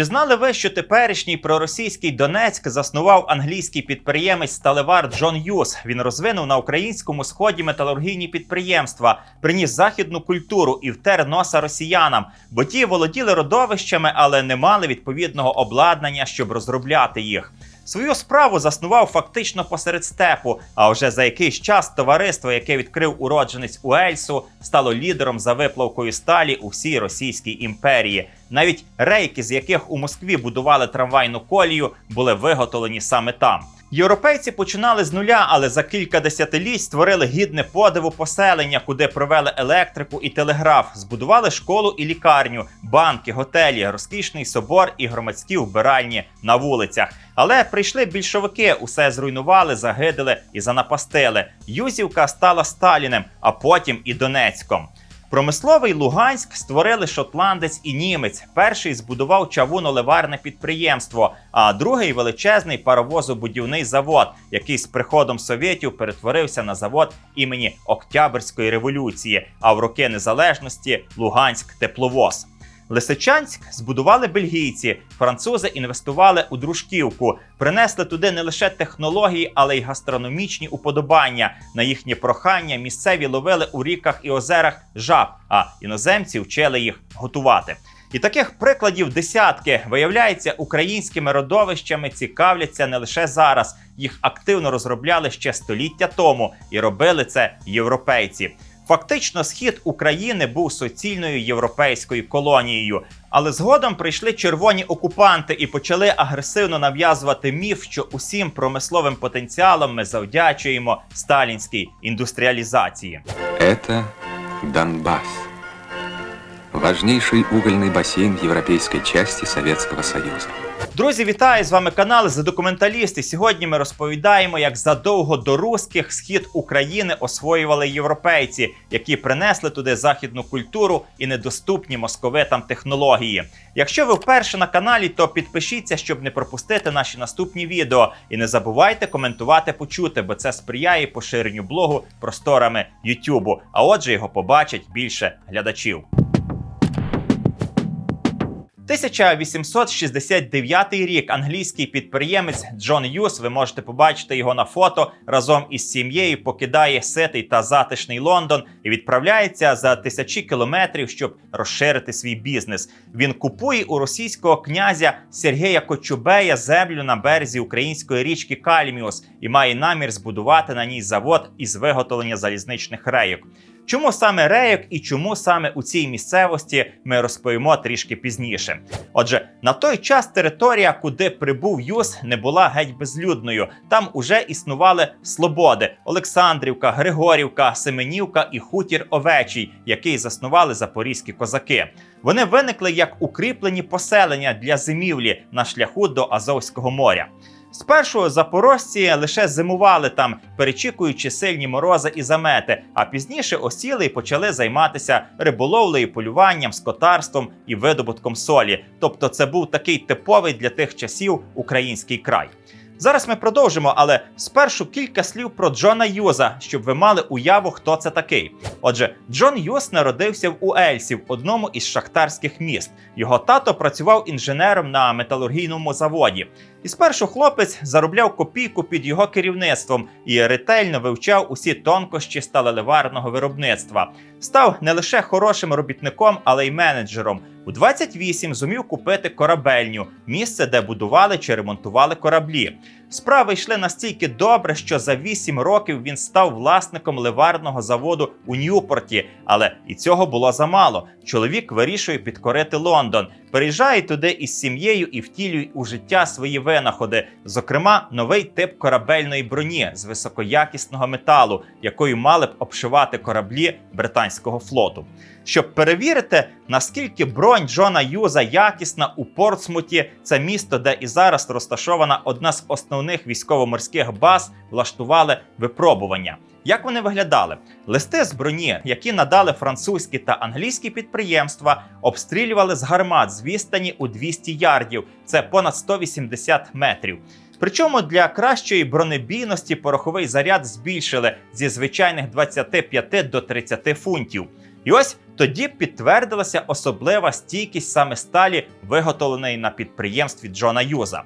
Чи знали ви, що теперішній проросійський Донецьк заснував англійський підприємець сталевар Джон Юс? Він розвинув на українському сході металургійні підприємства, приніс західну культуру і втер носа росіянам, бо ті володіли родовищами, але не мали відповідного обладнання, щоб розробляти їх. Свою справу заснував фактично посеред степу. А вже за якийсь час товариство, яке відкрив уродженець Уельсу, стало лідером за виплавкою сталі у всій Російській імперії. Навіть рейки, з яких у Москві будували трамвайну колію, були виготовлені саме там. Європейці починали з нуля, але за кілька десятиліть створили гідне подиву поселення, куди провели електрику і телеграф, збудували школу і лікарню, банки, готелі, розкішний собор і громадські вбиральні на вулицях. Але прийшли більшовики, усе зруйнували, загидили і занапастили. Юзівка стала Сталіним, а потім і Донецьком. Промисловий Луганськ створили шотландець і німець. Перший збудував чавуно-ливарне підприємство, а другий величезний паровозобудівний завод, який з приходом совєтів перетворився на завод імені Октябрьської революції. А в роки незалежності Луганськ тепловоз. Лисичанськ збудували бельгійці, французи інвестували у дружківку, принесли туди не лише технології, але й гастрономічні уподобання. На їхнє прохання місцеві ловили у ріках і озерах жаб, а іноземці вчили їх готувати. І таких прикладів десятки виявляється, українськими родовищами цікавляться не лише зараз. Їх активно розробляли ще століття тому, і робили це європейці. Фактично, схід України був суцільною європейською колонією, але згодом прийшли червоні окупанти і почали агресивно нав'язувати міф, що усім промисловим потенціалом ми завдячуємо сталінській індустріалізації. Это Донбасс. Важнейший угольный бассейн в европейской части Советского Союза. Друзі, вітаю з вами канал за документалісти. Сьогодні ми розповідаємо, як задовго до русських схід України освоювали європейці, які принесли туди західну культуру і недоступні московитам технології. Якщо ви вперше на каналі, то підпишіться, щоб не пропустити наші наступні відео. І не забувайте коментувати, почути, бо це сприяє поширенню блогу просторами Ютубу. А отже, його побачать більше глядачів. 1869 рік англійський підприємець Джон Юс, ви можете побачити його на фото разом із сім'єю, покидає ситий та затишний Лондон і відправляється за тисячі кілометрів, щоб розширити свій бізнес. Він купує у російського князя Сергія Кочубея землю на березі української річки Кальміус і має намір збудувати на ній завод із виготовлення залізничних рейок. Чому саме рейок і чому саме у цій місцевості ми розповімо трішки пізніше. Отже, на той час територія, куди прибув Юс, не була геть безлюдною. Там уже існували слободи: Олександрівка, Григорівка, Семенівка і хутір Овечий, який заснували запорізькі козаки. Вони виникли як укріплені поселення для зимівлі на шляху до Азовського моря. Спершу запорожці лише зимували там, перечікуючи сильні морози і замети, а пізніше осіли і почали займатися риболовлею, полюванням, скотарством і видобутком солі. Тобто, це був такий типовий для тих часів український край. Зараз ми продовжимо, але спершу кілька слів про Джона Юза, щоб ви мали уяву, хто це такий. Отже, Джон Юз народився в Уельсі, в одному із шахтарських міст. Його тато працював інженером на металургійному заводі. І спершу хлопець заробляв копійку під його керівництвом і ретельно вивчав усі тонкощі сталеливарного виробництва. Став не лише хорошим робітником, але й менеджером. У 28 зумів купити корабельню місце, де будували чи ремонтували кораблі. Справи йшли настільки добре, що за 8 років він став власником ливарного заводу у Ньюпорті. Але і цього було замало. Чоловік вирішує підкорити Лондон, переїжджає туди із сім'єю і втілює у життя свої винаходи, зокрема, новий тип корабельної броні з високоякісного металу, якою мали б обшивати кораблі британського флоту. Щоб перевірити, наскільки бронь Джона Юза якісна у Портсмуті, це місто, де і зараз розташована одна з основних військово-морських баз, влаштували випробування. Як вони виглядали? Листи з броні, які надали французькі та англійські підприємства, обстрілювали з гармат з відстані у 200 ярдів, це понад 180 метрів. Причому для кращої бронебійності пороховий заряд збільшили зі звичайних 25 до 30 фунтів. І ось тоді підтвердилася особлива стійкість саме сталі, виготовленої на підприємстві Джона Юза.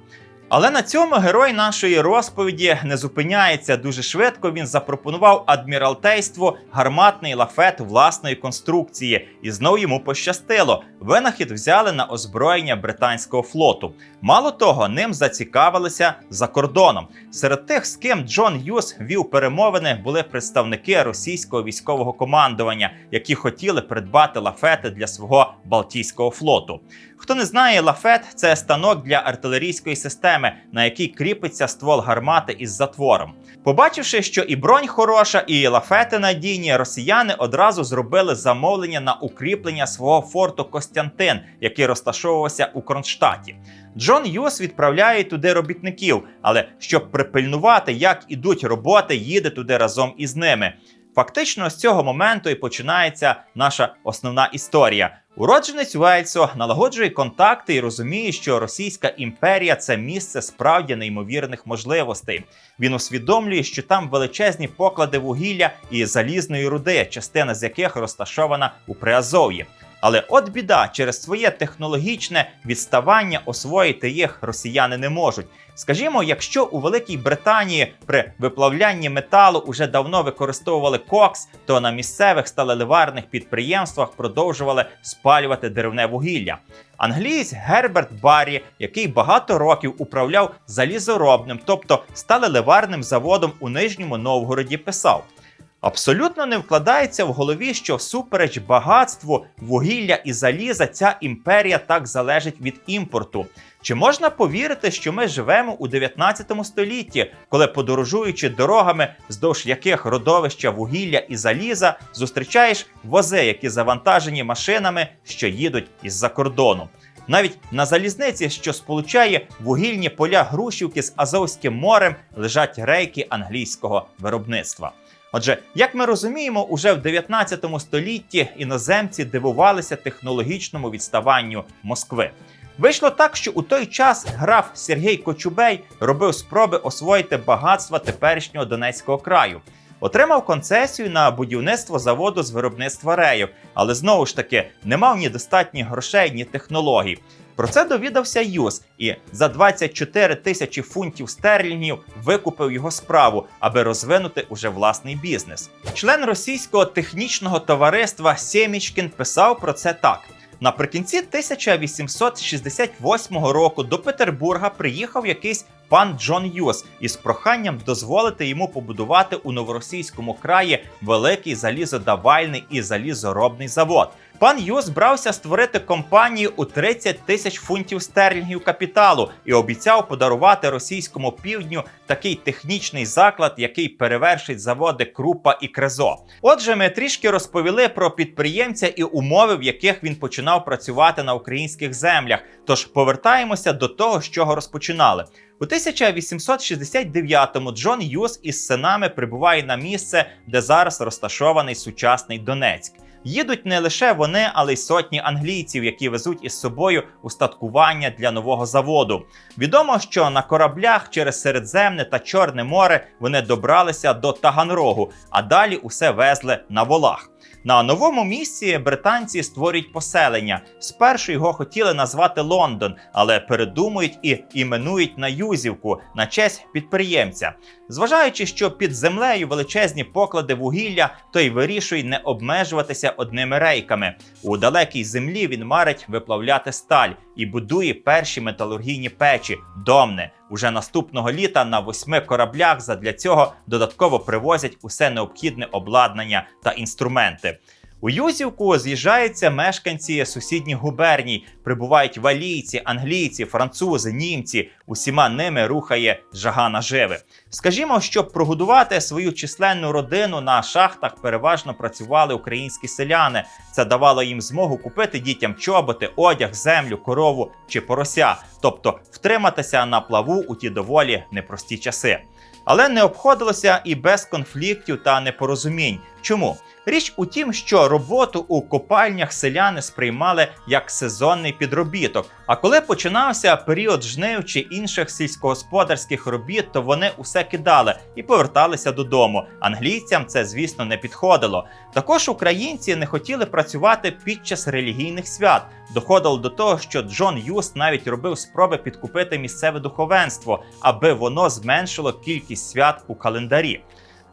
Але на цьому герой нашої розповіді не зупиняється дуже швидко. Він запропонував адміралтейству гарматний лафет власної конструкції, і знову йому пощастило. Винахід взяли на озброєння британського флоту. Мало того, ним зацікавилися за кордоном. Серед тих, з ким Джон Юс вів перемовини, були представники російського військового командування, які хотіли придбати лафети для свого Балтійського флоту. Хто не знає, лафет це станок для артилерійської системи, на якій кріпиться ствол гармати із затвором. Побачивши, що і бронь хороша, і лафети надійні, росіяни одразу зробили замовлення на укріплення свого форту Костянтин, який розташовувався у Кронштадті. Джон Юс відправляє туди робітників, але щоб припильнувати, як ідуть роботи, їде туди разом із ними. Фактично з цього моменту і починається наша основна історія. Уродженець Уельсу налагоджує контакти і розуміє, що Російська імперія це місце справді неймовірних можливостей. Він усвідомлює, що там величезні поклади вугілля і залізної руди, частина з яких розташована у Приазов'ї. Але от біда, через своє технологічне відставання освоїти їх росіяни не можуть. Скажімо, якщо у Великій Британії при виплавлянні металу уже давно використовували кокс, то на місцевих сталеливарних підприємствах продовжували спалювати деревне вугілля. Англієць Герберт Баррі, який багато років управляв залізоробним, тобто сталеливарним заводом у Нижньому Новгороді, писав. Абсолютно не вкладається в голові, що всупереч багатству вугілля і заліза ця імперія так залежить від імпорту. Чи можна повірити, що ми живемо у 19 столітті, коли подорожуючи дорогами, вздовж яких родовища вугілля і заліза, зустрічаєш вози, які завантажені машинами, що їдуть із-за кордону? Навіть на залізниці, що сполучає вугільні поля Грушівки з Азовським морем, лежать рейки англійського виробництва. Отже, як ми розуміємо, уже в 19 столітті іноземці дивувалися технологічному відставанню Москви. Вийшло так, що у той час граф Сергій Кочубей робив спроби освоїти багатства теперішнього Донецького краю. Отримав концесію на будівництво заводу з виробництва рейок, але знову ж таки не мав ні достатніх грошей, ні технологій. Про це довідався Юс і за 24 тисячі фунтів стерлінгів викупив його справу, аби розвинути уже власний бізнес. Член російського технічного товариства Сємічкін писав про це так. Наприкінці 1868 року до Петербурга приїхав якийсь пан Джон Юс із проханням дозволити йому побудувати у новоросійському краї великий залізодавальний і залізоробний завод. Пан Юс брався створити компанію у 30 тисяч фунтів стерлінгів капіталу і обіцяв подарувати російському півдню такий технічний заклад, який перевершить заводи Крупа і Крезо. Отже, ми трішки розповіли про підприємця і умови, в яких він починав працювати на українських землях. Тож повертаємося до того, з чого розпочинали. У 1869-му Джон Юс із синами прибуває на місце, де зараз розташований сучасний Донецьк. Їдуть не лише вони, але й сотні англійців, які везуть із собою устаткування для нового заводу. Відомо, що на кораблях через Середземне та Чорне море вони добралися до Таганрогу, а далі усе везли на волах. На новому місці британці створюють поселення. Спершу його хотіли назвати Лондон, але передумують і іменують на Юзівку на честь підприємця. Зважаючи, що під землею величезні поклади вугілля, то й вирішує не обмежуватися одними рейками. У далекій землі він марить виплавляти сталь і будує перші металургійні печі домне. Уже наступного літа на восьми кораблях задля цього додатково привозять усе необхідне обладнання та інструменти. У Юзівку з'їжджаються мешканці сусідніх губерній, прибувають валійці, англійці, французи, німці. Усіма ними рухає жага наживи. Скажімо, щоб прогодувати свою численну родину на шахтах переважно працювали українські селяни. Це давало їм змогу купити дітям чоботи, одяг, землю, корову чи порося, тобто втриматися на плаву у ті доволі непрості часи. Але не обходилося і без конфліктів та непорозумінь. Чому? Річ у тім, що роботу у копальнях селяни сприймали як сезонний підробіток. А коли починався період жнив чи інших сільськогосподарських робіт, то вони усе кидали і поверталися додому. Англійцям це, звісно, не підходило. Також українці не хотіли працювати під час релігійних свят. Доходило до того, що Джон Юст навіть робив спроби підкупити місцеве духовенство, аби воно зменшило кількість свят у календарі.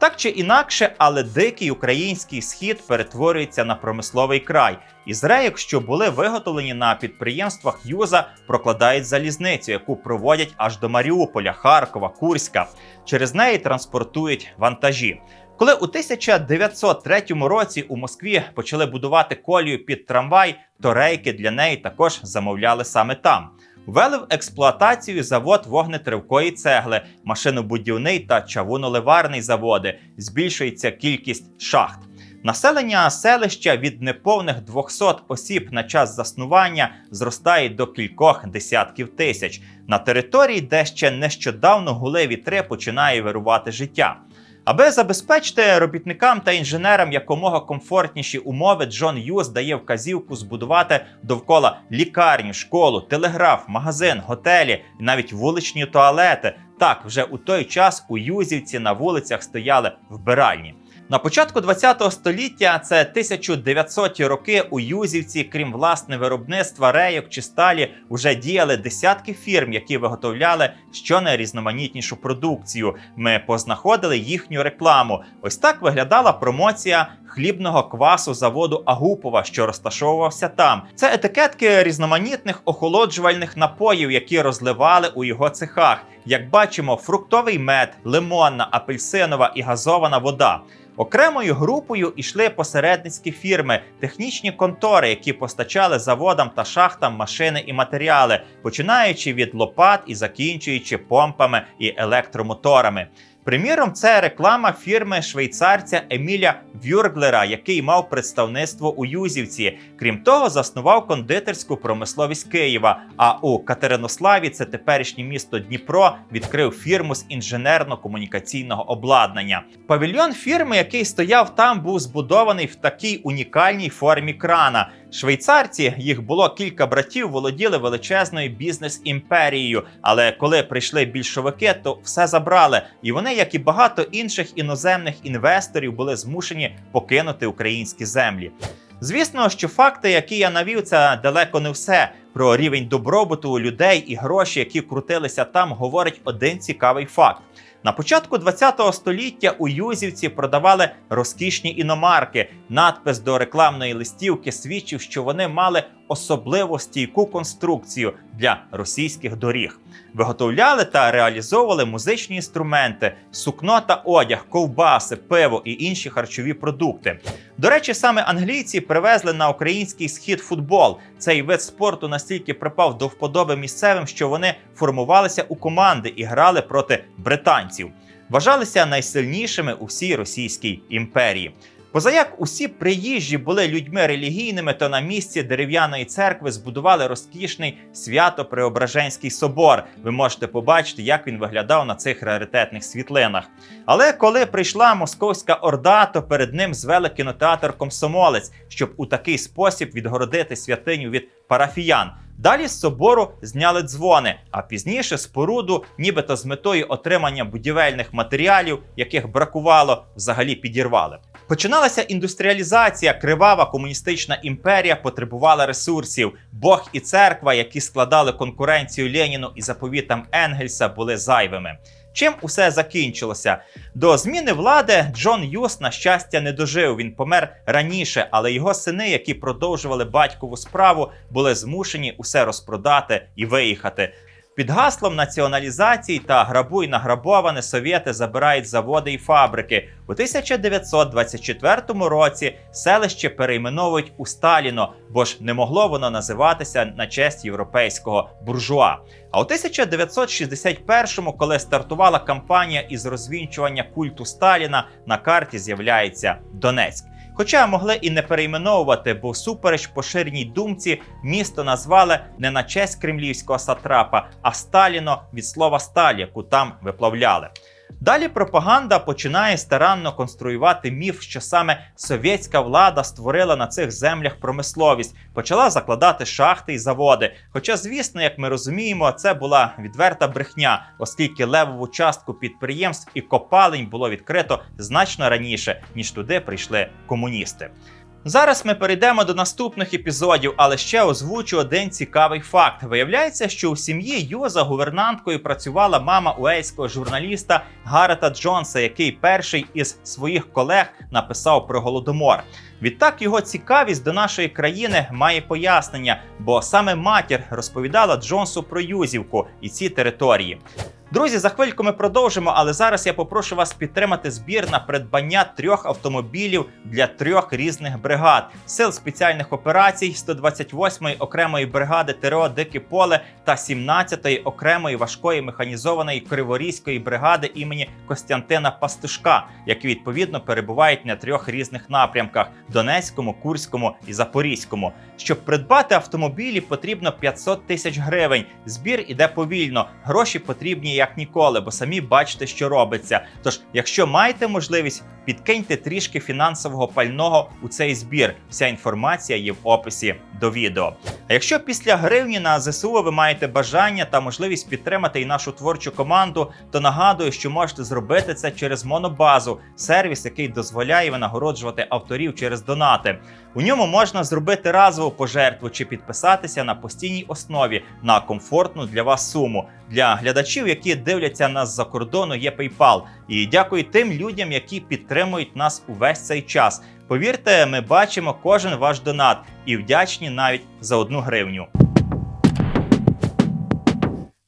Так чи інакше, але дикий український схід перетворюється на промисловий край. Із рейок, що були виготовлені на підприємствах Юза, прокладають залізницю, яку проводять аж до Маріуполя, Харкова, Курська. Через неї транспортують вантажі. Коли у 1903 році у Москві почали будувати колію під трамвай, то рейки для неї також замовляли саме там. Ввели в експлуатацію завод вогнетривкої цегли, машинобудівний та чавуноливарний заводи. Збільшується кількість шахт. Населення селища від неповних 200 осіб на час заснування зростає до кількох десятків тисяч. На території, де ще нещодавно гули вітри, починає вирувати життя. Аби забезпечити робітникам та інженерам якомога комфортніші умови, Джон Юс дає вказівку збудувати довкола лікарню, школу, телеграф, магазин, готелі і навіть вуличні туалети. Так, вже у той час у Юзівці на вулицях стояли вбиральні. На початку ХХ століття, це 1900-ті роки, у Юзівці, крім власне виробництва рейок чи сталі, вже діяли десятки фірм, які виготовляли щонайрізноманітнішу продукцію. Ми познаходили їхню рекламу. Ось так виглядала промоція хлібного квасу заводу Агупова, що розташовувався там. Це етикетки різноманітних охолоджувальних напоїв, які розливали у його цехах. Як бачимо, фруктовий мед, лимонна, апельсинова і газована вода. Окремою групою йшли посередницькі фірми, технічні контори, які постачали заводам та шахтам машини і матеріали, починаючи від лопат і закінчуючи помпами і електромоторами. Приміром, це реклама фірми швейцарця Еміля Вюрглера, який мав представництво у Юзівці. Крім того, заснував кондитерську промисловість Києва. А у Катеринославі, це теперішнє місто Дніпро, відкрив фірму з інженерно-комунікаційного обладнання. Павільйон фірми, який стояв там, був збудований в такій унікальній формі крана. Швейцарці, їх було кілька братів, володіли величезною бізнес-імперією. Але коли прийшли більшовики, то все забрали. І вони, як і багато інших іноземних інвесторів, були змушені покинути українські землі. Звісно, що факти, які я навів, це далеко не все. Про рівень добробуту людей і гроші, які крутилися там, говорить один цікавий факт. На початку ХХ століття у Юзівці продавали розкішні іномарки. Надпис до рекламної листівки свідчив, що вони мали особливо стійку конструкцію для російських доріг. Виготовляли та реалізовували музичні інструменти, сукно та одяг, ковбаси, пиво і інші харчові продукти. До речі, саме англійці привезли на український схід футбол. Цей вид спорту настільки припав до вподоби місцевим, що вони формувалися у команди і грали проти британців. Вважалися найсильнішими у всій Російській імперії. Позаяк усі приїжджі були людьми релігійними, то на місці дерев'яної церкви збудували розкішний свято-преображенський собор. Ви можете побачити, як він виглядав на цих раритетних світлинах. Але коли прийшла московська орда, то перед ним звели кінотеатр Комсомолець, щоб у такий спосіб відгородити святиню від парафіян. Далі з собору зняли дзвони, а пізніше споруду, нібито з метою отримання будівельних матеріалів, яких бракувало, взагалі підірвали. Починалася індустріалізація, кривава комуністична імперія потребувала ресурсів. Бог і церква, які складали конкуренцію Леніну і заповітам Енгельса, були зайвими. Чим усе закінчилося? До зміни влади Джон Юс, на щастя, не дожив. Він помер раніше, але його сини, які продовжували батькову справу, були змушені усе розпродати і виїхати. Під гаслом націоналізації та грабуй награбоване совєти забирають заводи і фабрики. У 1924 році селище перейменовують у Сталіно, бо ж не могло воно називатися на честь європейського буржуа. А у 1961-му, коли стартувала кампанія із розвінчування культу Сталіна, на карті з'являється Донецьк. Хоча могли і не перейменовувати, бо супереч поширеній думці місто назвали не на честь кремлівського сатрапа, а Сталіно від слова сталь, яку там виплавляли. Далі пропаганда починає старанно конструювати міф, що саме совєтська влада створила на цих землях промисловість, почала закладати шахти і заводи. Хоча, звісно, як ми розуміємо, це була відверта брехня, оскільки левову частку підприємств і копалень було відкрито значно раніше, ніж туди прийшли комуністи. Зараз ми перейдемо до наступних епізодів, але ще озвучу один цікавий факт. Виявляється, що у сім'ї Юза гувернанткою працювала мама уельського журналіста Гарета Джонса, який перший із своїх колег написав про голодомор. Відтак його цікавість до нашої країни має пояснення, бо саме матір розповідала Джонсу про Юзівку і ці території. Друзі, за хвильку ми продовжимо, але зараз я попрошу вас підтримати збір на придбання трьох автомобілів для трьох різних бригад: сил спеціальних операцій 128-ї окремої бригади ТРО Дике Поле та 17-ї окремої важкої механізованої криворізької бригади імені Костянтина Пастушка, які відповідно перебувають на трьох різних напрямках: Донецькому, Курському і Запорізькому. Щоб придбати автомобілі, потрібно 500 тисяч гривень. Збір іде повільно. Гроші потрібні як ніколи, бо самі бачите, що робиться. Тож, якщо маєте можливість, підкиньте трішки фінансового пального у цей збір. Вся інформація є в описі до відео. А якщо після гривні на ЗСУ ви маєте бажання та можливість підтримати і нашу творчу команду, то нагадую, що можете зробити це через Монобазу, сервіс, який дозволяє винагороджувати авторів через донати. У ньому можна зробити разову пожертву чи підписатися на постійній основі на комфортну для вас суму. Для глядачів, які дивляться нас за кордону, є PayPal. І дякую тим людям, які підтримують нас увесь цей час. Повірте, ми бачимо кожен ваш донат і вдячні навіть за одну гривню.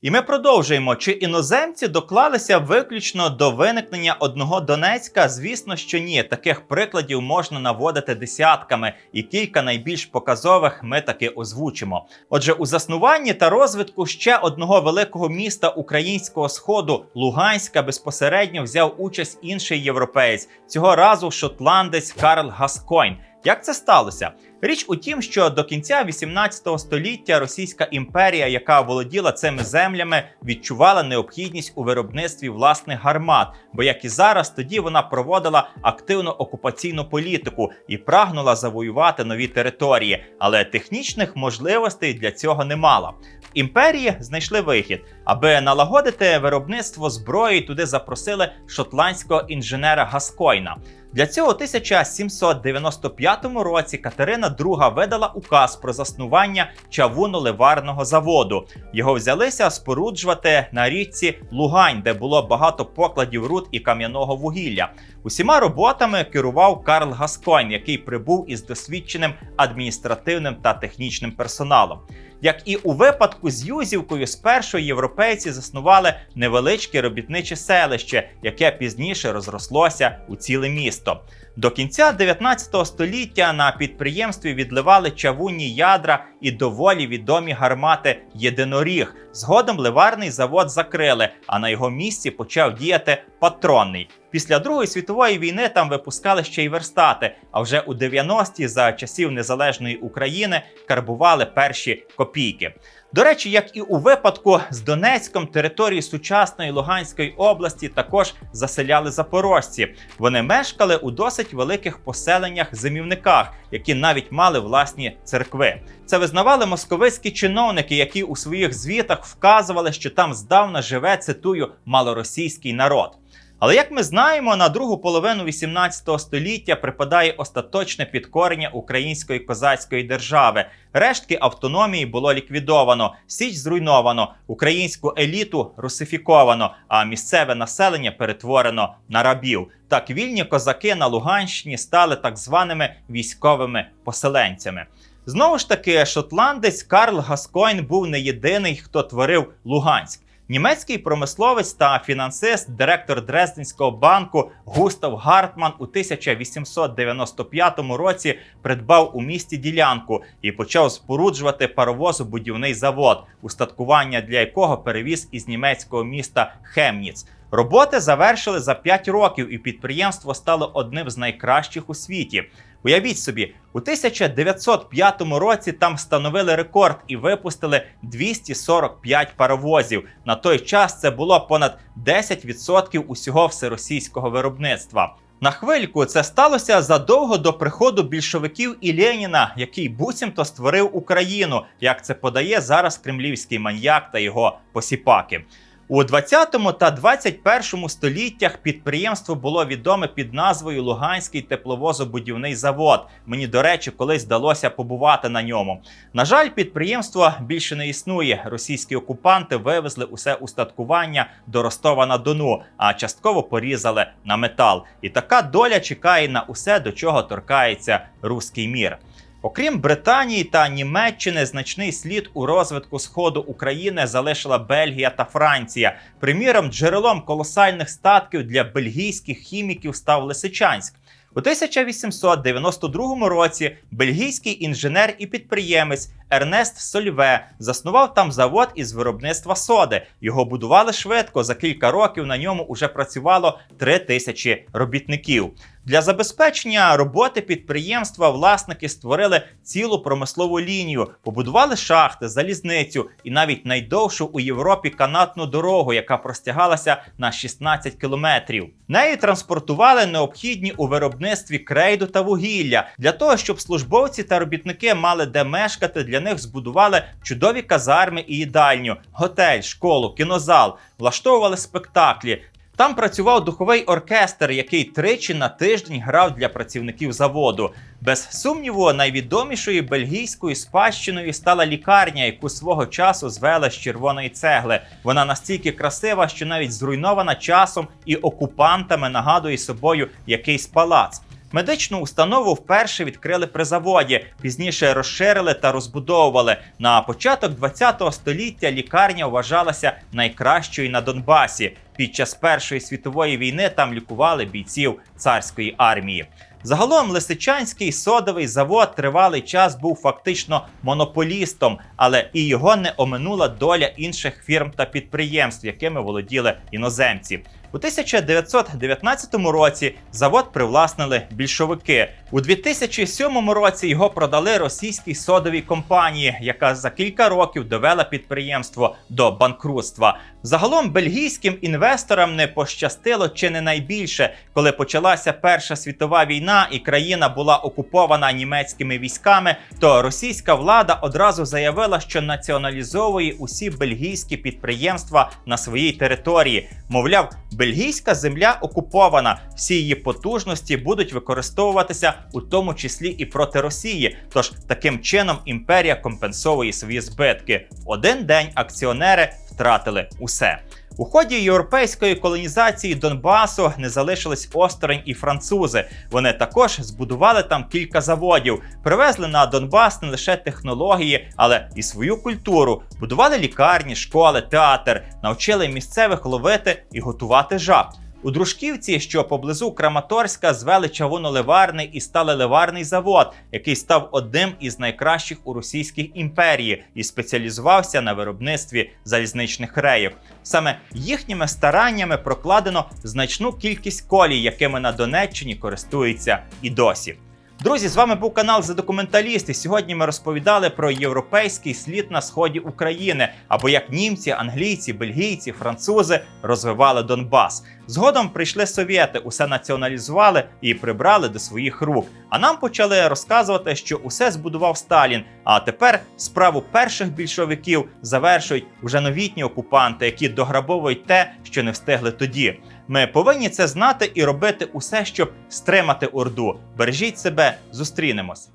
І ми продовжуємо. Чи іноземці доклалися виключно до виникнення одного Донецька? Звісно, що ні. Таких прикладів можна наводити десятками, і кілька найбільш показових ми таки озвучимо. Отже, у заснуванні та розвитку ще одного великого міста українського сходу Луганська безпосередньо взяв участь інший європеєць цього разу шотландець Карл Гаскойн. Як це сталося? Річ у тім, що до кінця 18 століття Російська імперія, яка володіла цими землями, відчувала необхідність у виробництві власних гармат. Бо як і зараз, тоді вона проводила активну окупаційну політику і прагнула завоювати нові території, але технічних можливостей для цього не мала. Імперії знайшли вихід, аби налагодити виробництво зброї. Туди запросили шотландського інженера Гаскойна. Для цього у 1795 році Катерина II видала указ про заснування чавунно-ливарного заводу. Його взялися споруджувати на річці Лугань, де було багато покладів руд і кам'яного вугілля. Усіма роботами керував Карл Гаскойн, який прибув із досвідченим адміністративним та технічним персоналом. Як і у випадку з Юзівкою, спершу європейці заснували невеличке робітниче селище, яке пізніше розрослося у ціле місто. До кінця 19 століття на підприємстві відливали чавунні ядра і доволі відомі гармати єдиноріг. Згодом ливарний завод закрили, а на його місці почав діяти патронний. Після Другої світової війни там випускали ще й верстати. А вже у 90-ті за часів незалежної України карбували перші копійки. До речі, як і у випадку з Донецьком, території сучасної Луганської області також заселяли запорожці. Вони мешкали у досить великих поселеннях-зимівниках, які навіть мали власні церкви. Це визнавали московицькі чиновники, які у своїх звітах вказували, що там здавна живе цитую малоросійський народ. Але як ми знаємо, на другу половину 18 століття припадає остаточне підкорення української козацької держави. Рештки автономії було ліквідовано, січ зруйновано, українську еліту русифіковано, а місцеве населення перетворено на рабів. Так вільні козаки на Луганщині стали так званими військовими поселенцями. Знову ж таки, шотландець Карл Гаскойн був не єдиний, хто творив Луганськ. Німецький промисловець та фінансист, директор Дрезденського банку Густав Гартман у 1895 році придбав у місті ділянку і почав споруджувати паровозобудівний завод, устаткування для якого перевіз із німецького міста Хемніц. Роботи завершили за 5 років, і підприємство стало одним з найкращих у світі. Уявіть собі, у 1905 році там встановили рекорд і випустили 245 паровозів. На той час це було понад 10% усього всеросійського виробництва. На хвильку це сталося задовго до приходу більшовиків і Леніна, який буцімто створив Україну, як це подає зараз кремлівський маньяк та його посіпаки. У 20 та 21 століттях підприємство було відоме під назвою Луганський тепловозобудівний завод. Мені, до речі, колись вдалося побувати на ньому. На жаль, підприємство більше не існує. Російські окупанти вивезли усе устаткування до Ростова на Дону, а частково порізали на метал. І така доля чекає на усе, до чого торкається руський мір. Окрім Британії та Німеччини, значний слід у розвитку сходу України залишила Бельгія та Франція. Приміром, джерелом колосальних статків для бельгійських хіміків став Лисичанськ. У 1892 році бельгійський інженер і підприємець Ернест Сольве заснував там завод із виробництва соди. Його будували швидко. За кілька років на ньому уже працювало три тисячі робітників. Для забезпечення роботи підприємства власники створили цілу промислову лінію, побудували шахти, залізницю і навіть найдовшу у Європі канатну дорогу, яка простягалася на 16 кілометрів. Нею транспортували необхідні у виробництві крейду та вугілля для того, щоб службовці та робітники мали де мешкати. Для них збудували чудові казарми і їдальню, готель, школу, кінозал, влаштовували спектаклі. Там працював духовий оркестр, який тричі на тиждень грав для працівників заводу. Без сумніву, найвідомішою бельгійською спадщиною стала лікарня, яку свого часу звели з червоної цегли. Вона настільки красива, що навіть зруйнована часом і окупантами нагадує собою якийсь палац. Медичну установу вперше відкрили при заводі, пізніше розширили та розбудовували. На початок ХХ століття лікарня вважалася найкращою на Донбасі. Під час Першої світової війни там лікували бійців царської армії. Загалом Лисичанський содовий завод тривалий час був фактично монополістом, але і його не оминула доля інших фірм та підприємств, якими володіли іноземці. У 1919 році завод привласнили більшовики. У 2007 році його продали російській содовій компанії, яка за кілька років довела підприємство до банкрутства. Загалом бельгійським інвесторам не пощастило чи не найбільше, коли почалася Перша світова війна і країна була окупована німецькими військами. То російська влада одразу заявила, що націоналізовує усі бельгійські підприємства на своїй території. Мовляв, бельгійська земля окупована, всі її потужності будуть використовуватися у тому числі і проти Росії. Тож таким чином імперія компенсовує свої збитки. В один день акціонери втратили усе. У ході європейської колонізації Донбасу не залишились осторонь і французи. Вони також збудували там кілька заводів, привезли на Донбас не лише технології, але і свою культуру. Будували лікарні, школи, театр, навчили місцевих ловити і готувати жаб. У Дружківці, що поблизу Краматорська, звели чавуноливарний і сталеливарний завод, який став одним із найкращих у російській імперії і спеціалізувався на виробництві залізничних рейок. Саме їхніми стараннями прокладено значну кількість колій, якими на Донеччині користуються і досі. Друзі, з вами був канал за документаліст. Сьогодні ми розповідали про європейський слід на сході України, або як німці, англійці, бельгійці, французи розвивали Донбас. Згодом прийшли совєти, усе націоналізували і прибрали до своїх рук. А нам почали розказувати, що усе збудував Сталін. А тепер справу перших більшовиків завершують уже новітні окупанти, які дограбовують те, що не встигли тоді. Ми повинні це знати і робити усе, щоб стримати орду. Бережіть себе, зустрінемось.